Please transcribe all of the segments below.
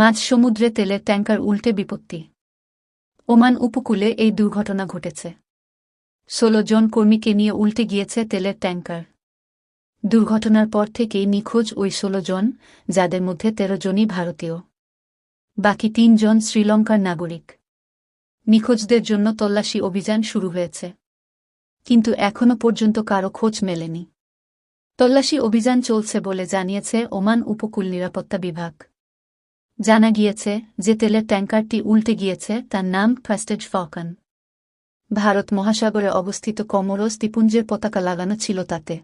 মাঝ সমুদ্রে তেলের ট্যাঙ্কার উল্টে বিপত্তি। ওমান উপকূলে এই দুর্ঘটনা ঘটেছে। ষোলো জন কর্মীকে নিয়ে উল্টে গিয়েছে তেলের ট্যাঙ্কার। দুর্ঘটনার পর থেকেই নিখোঁজ ওই ষোলো জন, যাদের মধ্যে তেরো জনই ভারতীয়। বাকি তিনজন শ্রীলঙ্কার নাগরিক। নিখোঁজদের জন্য তল্লাশি অভিযান শুরু হয়েছে। কিন্তু এখনও পর্যন্ত কারও খোঁজ মেলেনি। তল্লাশি অভিযান চলছে বলে জানিয়েছে ওমান উপকূল নিরাপত্তা বিভাগ। জানা গিয়েছে যে তেলের ট্যাঙ্কারটি উল্টে গিয়েছে, তার নাম প্রেস্টেজ ফকান ভারত মহাসাগরে অবস্থিত কমরোস দ্বীপুঞ্জের পতাকা লাগানো ছিল তাতে।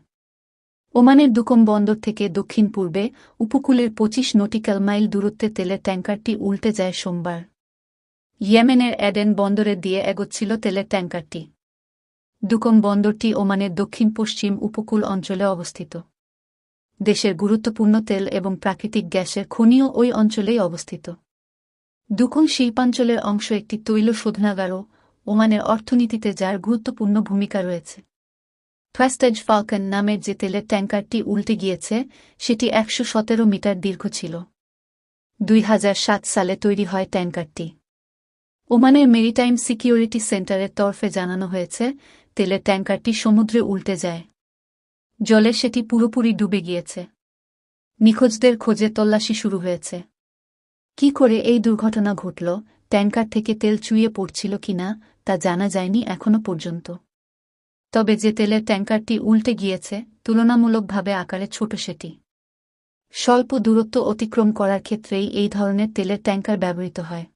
ওমানের দুকম বন্দর থেকে দক্ষিণ পূর্বে উপকূলের পঁচিশ নটিক্যাল মাইল দূরত্বে তেলের ট্যাঙ্কারটি উল্টে যায় সোমবার। ইয়েমেনের অ্যাডেন বন্দরে দিয়ে এগোচ্ছিল তেলের ট্যাঙ্কারটি। দুকম বন্দরটি ওমানের দক্ষিণ পশ্চিম উপকূল অঞ্চলে অবস্থিত। দেশের গুরুত্বপূর্ণ তেল এবং প্রাকৃতিক গ্যাসের খনিও ওই অঞ্চলেই অবস্থিত। দুকম শিল্পাঞ্চলের অংশ একটি তৈল শোধনাগারও ওমানের অর্থনীতিতে যার গুরুত্বপূর্ণ ভূমিকা রয়েছে। ফ্যাস্টেজ ফালকন নামের যে তেলের ট্যাঙ্কারটি উল্টে গিয়েছে, সেটি একশো সতেরো মিটার দীর্ঘ ছিল। দুই হাজার সাত সালে তৈরি হয় ট্যাঙ্কারটি। ওমানের মেরিটাইম সিকিউরিটি সেন্টারের তরফে জানানো হয়েছে, তেলের ট্যাঙ্কারটি সমুদ্রে উল্টে যায়। জলে সেটি পুরোপুরি ডুবে গিয়েছে। নিখোঁজদের খোঁজে তল্লাশি শুরু হয়েছে। কি করে এই দুর্ঘটনা ঘটল, ট্যাঙ্কার থেকে তেল চুইয়ে পড়ছিল কিনা তা জানা যায়নি এখনও পর্যন্ত। তবে যে তেলের ট্যাঙ্কারটি উল্টে গিয়েছে, তুলনামূলকভাবে আকারে ছোট সেটি। স্বল্প দূরত্ব অতিক্রম করার ক্ষেত্রেই এই ধরনের তেলের ট্যাঙ্কার ব্যবহৃত হয়।